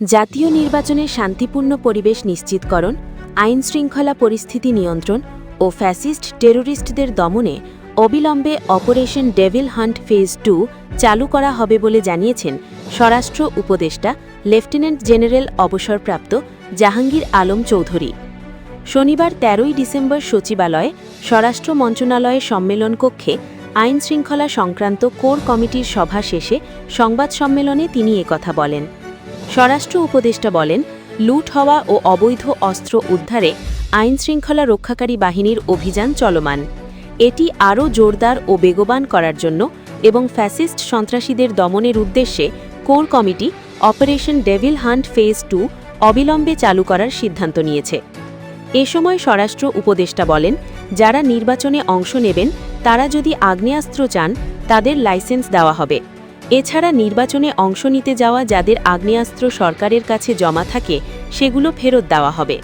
জাতীয় নির্বাচনে শান্তিপূর্ণ পরিবেশ নিশ্চিতকরণ আইন শৃঙ্খলা পরিস্থিতি নিয়ন্ত্রণ ও ফ্যাসিস্ট টেরোরিস্টদের দমনে অবিলম্বে operation devil hunt phase two চালু করা হবে বলে জানিয়েছেন স্বরাষ্ট্র উপদেষ্টা লেফটেন্যান্ট জেনারেল অবসরপ্রাপ্ত জাহাঙ্গীর আলম চৌধুরী। শনিবার তেরোই ডিসেম্বর সচিবালয়ে স্বরাষ্ট্র মন্ত্রণালয়ের সম্মেলন কক্ষে আইন শৃঙ্খলা সংক্রান্ত কোর কমিটির সভা শেষে সংবাদ সম্মেলনে তিনি একথা বলেন। স্বরাষ্ট্র উপদেষ্টা বলেন, লুট হওয়া ও অবৈধ অস্ত্র উদ্ধারে আইন শৃঙ্খলা রক্ষাকারী বাহিনীর অভিযান চলমান। এটি আরও জোরদার ও বেগবান করার জন্য এবং ফ্যাসিস্ট সন্ত্রাসীদের দমনের উদ্দেশ্যে core committee operation devil hunt phase two অবিলম্বে চালু করার সিদ্ধান্ত নিয়েছে। এ সময় স্বরাষ্ট্র উপদেষ্টা বলেন, যারা নির্বাচনে অংশ নেবেন, তারা যদি আগ্নেয়াস্ত্র চান, তাদের লাইসেন্স দেওয়া হবে। এছাড়া নির্বাচনে অংশ নিতে যাওয়া যাদের আগ্নেয়াস্ত্র সরকারের কাছে জমা থাকে, সেগুলো ফেরত দেওয়া হবে।